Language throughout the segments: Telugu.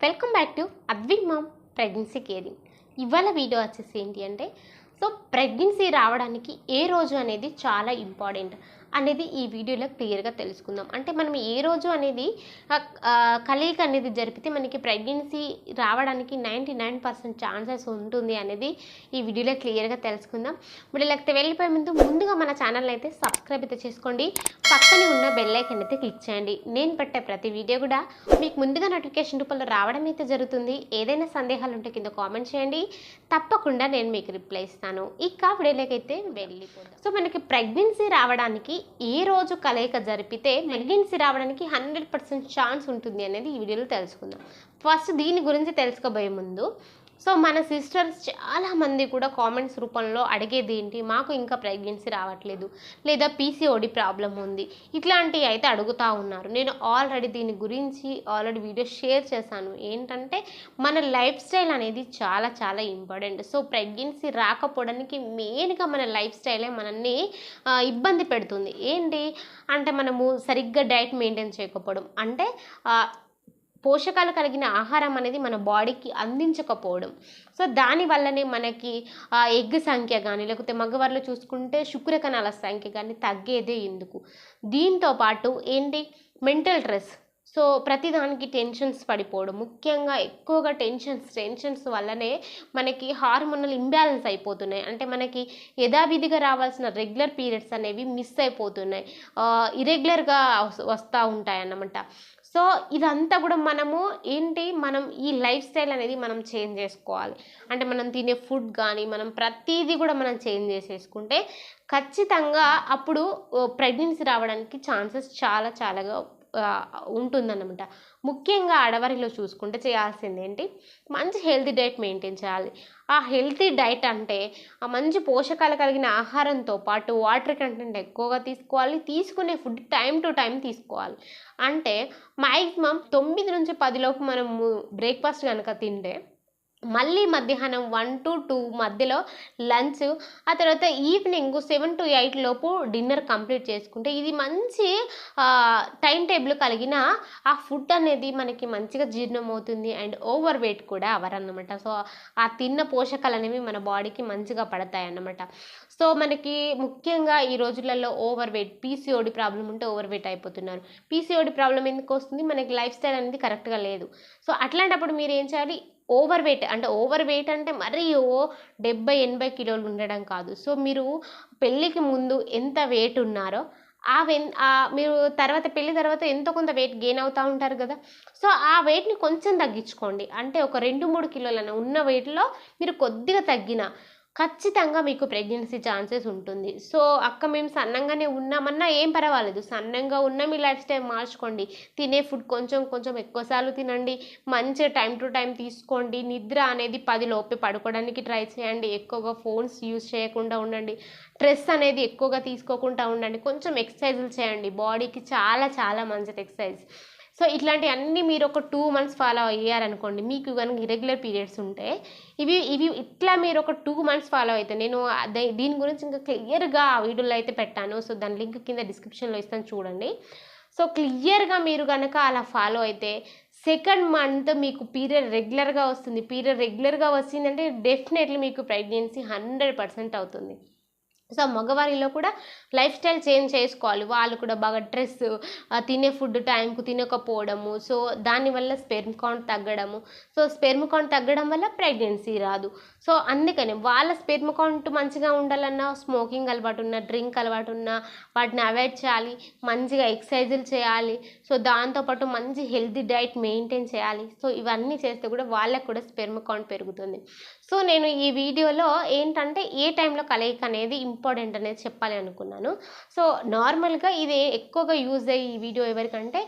Welcome back to Advik mom pregnancy caring ఇవాళ వీడియో వచ్చేసి ఏంటి అంటే సో ప్రెగ్నెన్సీ రావడానికి ఏ రోజు అనేది చాలా ఇంపార్టెంట్ అనేది ఈ వీడియోలో క్లియర్గా తెలుసుకుందాం. అంటే మనం ఏ రోజు అనేది కలయిక అనేది జరిపితే మనకి ప్రెగ్నెన్సీ రావడానికి నైంటీ నైన్ పర్సెంట్ ఛాన్సెస్ ఉంటుంది అనేది ఈ వీడియోలో క్లియర్గా తెలుసుకుందాం. ఇప్పుడు లేకపోతే వెళ్ళిపోయే ముందు ముందుగా మన ఛానల్ అయితే సబ్స్క్రైబ్ అయితే చేసుకోండి. పక్కనే ఉన్న బెల్లైకన్ అయితే క్లిక్ చేయండి. నేను పెట్టే ప్రతి వీడియో కూడా మీకు ముందుగా నోటిఫికేషన్ రూపంలో రావడం అయితే జరుగుతుంది. ఏదైనా సందేహాలు ఉంటే కింద కామెంట్ చేయండి. తప్పకుండా నేను మీకు రిప్లై ఇస్తాను. ఇక వీడియోలోకైతే వెళ్ళిపోతాం సో మనకి ప్రెగ్నెన్సీ రావడానికి ఏ రోజు కలయిక జరిపితే ప్రెగ్నెన్సీ రావడానికి హండ్రెడ్ పర్సెంట్ ఛాన్స్ ఉంటుంది అనేది ఈ వీడియోలో తెలుసుకుందాం. ఫస్ట్ దీని గురించి తెలుసుకోబోయే ముందు సో మన సిస్టర్స్ చాలామంది కూడా కామెంట్స్ రూపంలో అడిగేది ఏంటి? మాకు ఇంకా ప్రెగ్నెన్సీ రావట్లేదు. లేదా పీసీఓడి ప్రాబ్లం ఉంది. ఇట్లాంటివి అయితే అడుగుతూ ఉన్నారు. నేను ఆల్రెడీ దీని గురించి ఆల్రెడీ వీడియో షేర్ చేశాను. ఏంటంటే మన లైఫ్ స్టైల్ అనేది చాలా చాలా ఇంపార్టెంట్ సో ప్రెగ్నెన్సీ రాకపోవడానికి మెయిన్గా మన లైఫ్ స్టైలే మనల్ని ఇబ్బంది పెడుతుంది. ఏంటి? అంటే మనము సరిగ్గా డైట్ మెయింటైన్ చేయకపోవడం. అంటే పోషకాలు కలిగిన ఆహారం అనేది మన బాడీకి అందించకపోవడం. సో దానివల్లనే మనకి ఆ ఎగ్ సంఖ్య కానీ లేకపోతే మగవారిలో చూసుకుంటే శుక్రకణాల సంఖ్య కానీ తగ్గేదే ఎందుకు? దీంతో పాటు ఏంటి? మెంటల్ స్ట్రెస్ సో ప్రతిదానికి టెన్షన్స్ పడిపోవడం. ముఖ్యంగా ఎక్కువగా టెన్షన్స్ టెన్షన్స్ వల్లనే మనకి హార్మోనల్ ఇంబ్యాలెన్స్ అయిపోతున్నాయి. అంటే మనకి యథావిధిగా రావాల్సిన రెగ్యులర్ పీరియడ్స్ అనేవి మిస్ అయిపోతున్నాయి. ఇరెగ్యులర్గా వస్తూ ఉంటాయి అన్నమాట సో ఇదంతా కూడా మనము ఏంటి? మనం ఈ లైఫ్ స్టైల్ అనేది మనం చేంజ్ చేసుకోవాలి. అంటే మనం తినే ఫుడ్ కానీ మనం ప్రతిదీ కూడా మనం చేంజ్ చేసేసుకుంటే ఖచ్చితంగా అప్పుడు ప్రెగ్నెన్సీ రావడానికి ఛాన్సెస్ చాలా చాలాగా ఉంటుందన్నమాట. ముఖ్యంగా ఆడవారిలో చూసుకుంటే చేయాల్సింది ఏంటి? మంచి హెల్తీ డైట్ మెయింటైన్ చేయాలి. ఆ హెల్తీ డైట్ అంటే ఆ మంచి పోషకాలు కలిగిన ఆహారంతో పాటు వాటర్ కంటెంట్ ఎక్కువగా తీసుకోవాలి. తీసుకునే ఫుడ్ టైం టు టైం తీసుకోవాలి. అంటే మ్యాక్సిమం తొమ్మిది నుంచి పదిలోపు మనం బ్రేక్ఫాస్ట్ కనుక తింటే మళ్ళీ మధ్యాహ్నం వన్ టు టూ మధ్యలో లంచ్ ఆ తర్వాత ఈవినింగ్ సెవెన్ టు ఎయిట్ లోపు డిన్నర్ కంప్లీట్ చేసుకుంటే ఇది మంచి టైం టేబుల్ కలిగిన ఆ ఫుడ్ అనేది మనకి మంచిగా జీర్ణం అవుతుంది అండ్ ఓవర్ వెయిట్ కూడా అవ్వరన్నమాట. సో ఆ తిన్న పోషకాలు అనేవి మన బాడీకి మంచిగా పడతాయి అన్నమాట సో మనకి ముఖ్యంగా ఈ రోజులలో ఓవర్ వెయిట్ పీసీఓడి ప్రాబ్లం ఉంటే ఓవర్ వెయిట్ అయిపోతున్నారు. పీసీఓడి ప్రాబ్లం ఎందుకు వస్తుంది? మనకి లైఫ్ స్టైల్ అనేది కరెక్ట్గా లేదు. సో అట్లాంటప్పుడు మీరు ఏం చేయాలి? ఓవర్ వెయిట్ అంటే ఓవర్ వెయిట్ అంటే మరీ ఓ డెబ్బై ఎనభై కిలోలు ఉండడం కాదు. సో మీరు పెళ్ళికి ముందు ఎంత వెయిట్ ఉన్నారో ఆ వెన్ మీరు తర్వాత పెళ్ళి తర్వాత ఎంతో కొంత వెయిట్ గెయిన్ అవుతూ ఉంటారు కదా. సో ఆ వెయిట్ని కొంచెం తగ్గించుకోండి. అంటే ఒక రెండు మూడు కిలోలను ఉన్న వెయిట్లో మీరు కొద్దిగా తగ్గిన ఖచ్చితంగా మీకు ప్రెగ్నెన్సీ ఛాన్సెస్ ఉంటుంది. సో అక్క మేము సన్నంగానే ఉన్నామన్నా ఏం పర్వాలేదు. సన్నంగా ఉన్న మీ లైఫ్ స్టైల్ మార్చుకోండి. తినే ఫుడ్ కొంచెం కొంచెం ఎక్కువసార్లు తినండి. మంచిగా టైం టు టైం తీసుకోండి. నిద్ర అనేది పది లోపే పడుకోవడానికి ట్రై చేయండి. ఎక్కువగా ఫోన్స్ యూజ్ చేయకుండా ఉండండి. స్ట్రెస్ అనేది ఎక్కువగా తీసుకోకుండా ఉండండి. కొంచెం ఎక్సర్సైజులు చేయండి. బాడీకి చాలా చాలా మంచిది ఎక్సర్సైజ్ సో ఇట్లాంటి అన్నీ మీరు ఒక టూ మంత్స్ ఫాలో అయ్యారనుకోండి మీకు కనుక ఇరెగ్యులర్ పీరియడ్స్ ఉంటే ఇవి ఇవి ఇట్లా మీరు ఒక టూ మంత్స్ ఫాలో అయితే నేను దీని గురించి ఇంకా క్లియర్గా వీడియోలో అయితే పెట్టాను. సో దాని లింక్ కింద డిస్క్రిప్షన్లో ఇస్తాను చూడండి. సో క్లియర్గా మీరు కనుక అలా ఫాలో అయితే సెకండ్ మంత్ మీకు పీరియడ్ రెగ్యులర్గా వస్తుంది. పీరియడ్ రెగ్యులర్గా వచ్చిందంటే డెఫినెట్లీ మీకు ప్రెగ్నెన్సీ హండ్రెడ్ పర్సెంట్ అవుతుంది. సో మగవారిలో కూడా లైఫ్ స్టైల్ చేంజ్ చేసుకోవాలి. వాళ్ళు కూడా బాగా డ్రెస్ తినే ఫుడ్ టైంకు తినకపోవడము సో దానివల్ల స్పెర్మ్ కౌంట్ తగ్గడము. సో స్పెర్మ్ కౌంట్ తగ్గడం వల్ల ప్రెగ్నెన్సీ రాదు. సో అందుకని వాళ్ళ స్పెర్మ్ కౌంట్ మంచిగా ఉండాలన్నా స్మోకింగ్ అలవాటు ఉన్న డ్రింక్ అలవాటు ఉన్న వాటిని అవాయిడ్ చేయాలి. మంచిగా ఎక్సర్సైజులు చేయాలి. సో దాంతోపాటు మంచి హెల్తీ డైట్ మెయింటైన్ చేయాలి. సో ఇవన్నీ చేస్తే కూడా వాళ్ళకు కూడా స్పెర్మ్ కౌంట్ పెరుగుతుంది. సో నేను ఈ వీడియోలో ఏంటంటే ఏ టైంలో కలయిక అనేది ఇంపార్టెంట్ అనేది చెప్పాలి అనుకున్నాను. సో నార్మల్గా ఇది ఎక్కువగా యూజ్ అయ్యే ఈ వీడియో ఎవరికంటే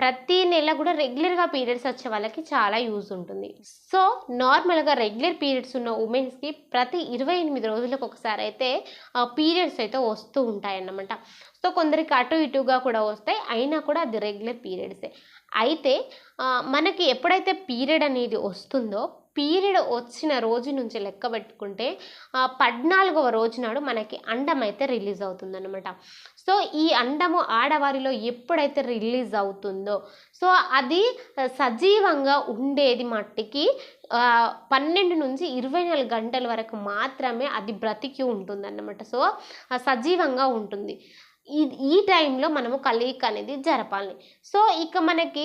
ప్రతి నెల కూడా రెగ్యులర్గా పీరియడ్స్ వచ్చే వాళ్ళకి చాలా యూజ్ ఉంటుంది. సో నార్మల్గా రెగ్యులర్ పీరియడ్స్ ఉన్న ఉమెన్స్కి ప్రతి ఇరవై ఎనిమిది రోజులకు ఒకసారి అయితే పీరియడ్స్ అయితే వస్తూ ఉంటాయి అన్నమాట సో కొందరికి అటు ఇటుగా కూడా వస్తాయి అయినా కూడా అది రెగ్యులర్ పీరియడ్సే. అయితే మనకి ఎప్పుడైతే పీరియడ్ అనేది వస్తుందో పీరియడ్ వచ్చిన రోజు నుంచి లెక్క పెట్టుకుంటే పద్నాలుగవ రోజు నాడు మనకి అండం అయితే రిలీజ్ అవుతుందన్నమాట. సో ఈ అండము ఆడవారిలో ఎప్పుడైతే రిలీజ్ అవుతుందో సో అది సజీవంగా ఉండేది మట్టికి పన్నెండు నుంచి ఇరవై నాలుగు గంటల వరకు మాత్రమే అది బ్రతికి ఉంటుందన్నమాట. సో సజీవంగా ఉంటుంది. ఈ ఈ టైంలో మనము కలయిక అనేది జరపాలి. సో ఇక మనకి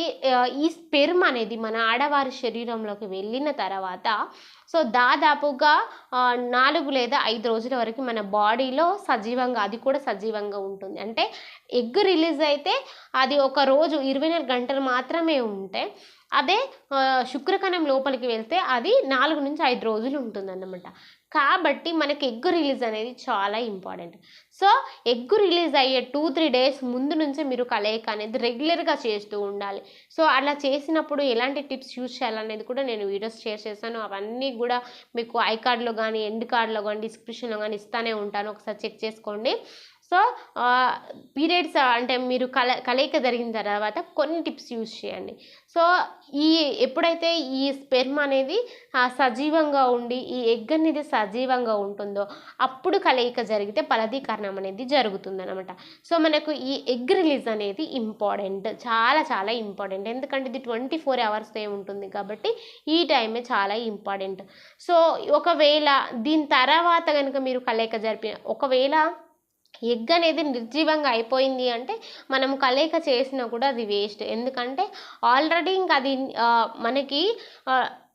ఈ స్పెర్మ్ అనేది మన ఆడవారి శరీరంలోకి వెళ్ళిన తర్వాత సో దాదాపుగా నాలుగు లేదా ఐదు రోజుల వరకు మన బాడీలో సజీవంగా అది కూడా సజీవంగా ఉంటుంది. అంటే ఎగ్ రిలీజ్ అయితే అది ఒక రోజు ఇరవై నాలుగు గంటలు మాత్రమే ఉంటే అదే శుక్రకణం లోపలికి వెళ్తే అది నాలుగు నుంచి ఐదు రోజులు ఉంటుందన్నమాట. కాబట్టి మనకి ఎగ్ రిలీజ్ అనేది చాలా ఇంపార్టెంట్ సో ఎగ్ రిలీజ్ అయ్యే టూ త్రీ డేస్ ముందు నుంచే మీరు కలయిక అనేది రెగ్యులర్గా చేస్తూ ఉండాలి. సో అలా చేసినప్పుడు ఎలాంటి టిప్స్ యూజ్ చేయాలనేది కూడా నేను వీడియోస్ షేర్ చేశాను. అవన్నీ కూడా మీకు ఐ కార్డ్లో కానీ ఎండ్ కార్డ్లో కానీ డిస్క్రిప్షన్లో కానీ ఇస్తానే ఉంటాను. ఒకసారి చెక్ చేసుకోండి. సో పీరియడ్స్ అంటే మీరు కల కలయిక జరిగిన తర్వాత కొన్ని టిప్స్ యూజ్ చేయండి. సో ఈ ఎప్పుడైతే ఈ స్పెర్మ్ అనేది సజీవంగా ఉండి ఈ ఎగ్ అనేది సజీవంగా ఉంటుందో అప్పుడు కలయిక జరిగితే ఫలదీకరణం అనేది జరుగుతుంది అనమాట సో మనకు ఈ ఎగ్ రిలీజ్ అనేది ఇంపార్టెంట్ చాలా చాలా ఇంపార్టెంట్. ఎందుకంటే ఇది ట్వంటీ ఫోర్ అవర్స్ ఉంటుంది కాబట్టి ఈ టైమే చాలా ఇంపార్టెంట్. సో ఒకవేళ దీని తర్వాత కనుక మీరు కలయిక జరిపిన ఒకవేళ ఎగ్ అనేది నిర్జీవంగా అయిపోయింది అంటే మనం కలయిక చేసినా కూడా అది వేస్ట్. ఎందుకంటే ఆల్రెడీ ఇంకా అది మనకి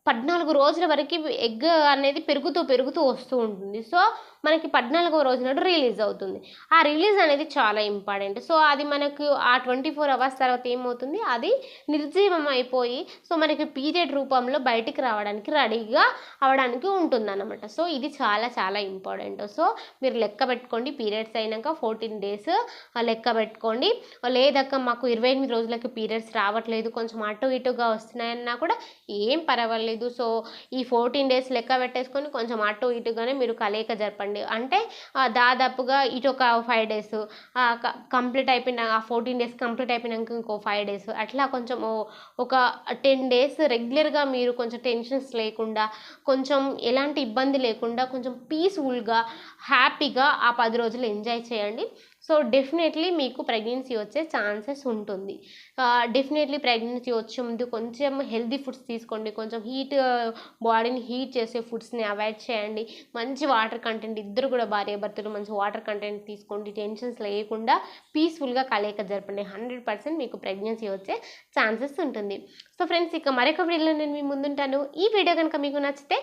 పద్నాలుగు రోజుల వరకు ఎగ్ అనేది పెరుగుతూ పెరుగుతూ వస్తూ ఉంటుంది. సో మనకి పద్నాలుగవ రోజు నాడు రిలీజ్ అవుతుంది. ఆ రిలీజ్ అనేది చాలా ఇంపార్టెంట్. సో అది మనకు ఆ ట్వంటీ ఫోర్ అవర్స్ తర్వాత ఏమవుతుంది? అది నిర్జీవం అయిపోయి సో మనకి పీరియడ్ రూపంలో బయటికి రావడానికి రెడీగా అవడానికి ఉంటుందన్నమాట. సో ఇది చాలా చాలా ఇంపార్టెంట్. సో మీరు లెక్క పెట్టుకోండి. పీరియడ్స్ అయినాక ఫోర్టీన్ డేస్ లెక్క పెట్టుకోండి. లేదక్క మాకు ఇరవై ఎనిమిది రోజులకి పీరియడ్స్ రావట్లేదు. కొంచెం అటు ఇటుగా వస్తున్నాయన్నా కూడా ఏం పర్వాలేదు. సో ఈ ఫోర్టీన్ డేస్ లెక్క పెట్టేసుకొని కొంచెం అటు ఇటుగానే మీరు కలయిక జరపండి అంటే దాదాపుగా ఇటు ఒక ఫైవ్ డేస్ కంప్లీట్ అయిపోయినాక ఆ ఫోర్టీన్ డేస్ కంప్లీట్ అయిపోయినాక ఇంకో ఫైవ్ డేస్ అట్లా కొంచెం ఓ- ఒక టెన్ డేస్ రెగ్యులర్గా మీరు కొంచెం టెన్షన్స్ లేకుండా కొంచెం ఎలాంటి ఇబ్బంది లేకుండా కొంచెం పీస్ఫుల్గా హ్యాపీగా ఆ పది రోజులు ఎంజాయ్ చేయండి. సో డెఫినెట్లీ మీకు ప్రెగ్నెన్సీ వచ్చే ఛాన్సెస్ ఉంటుంది. డెఫినెట్లీ ప్రెగ్నెన్సీ వచ్చే ముందు కొంచెం హెల్దీ ఫుడ్స్ తీసుకోండి. కొంచెం హీట్ బాడీని హీట్ చేసే ఫుడ్స్ని అవాయిడ్ చేయండి. మంచి వాటర్ కంటెంట్ ఇద్దరు కూడా భార్య భర్తలు మంచి వాటర్ కంటెంట్ తీసుకోండి. టెన్షన్స్ లేకుండా పీస్ఫుల్గా కలయిక జరపండి. హండ్రెడ్ పర్సెంట్ మీకు ప్రెగ్నెన్సీ వచ్చే ఛాన్సెస్ ఉంటుంది. సో ఫ్రెండ్స్ ఇక మరొక వీడియోలో నేను మీ ముందుంటాను. ఈ వీడియో కనుక మీకు నచ్చితే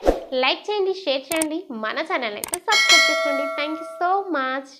లైక్ చేయండి షేర్ చేయండి. మన ఛానల్ అయితే సబ్స్క్రైబ్ చేసుకోండి. Thank you so much.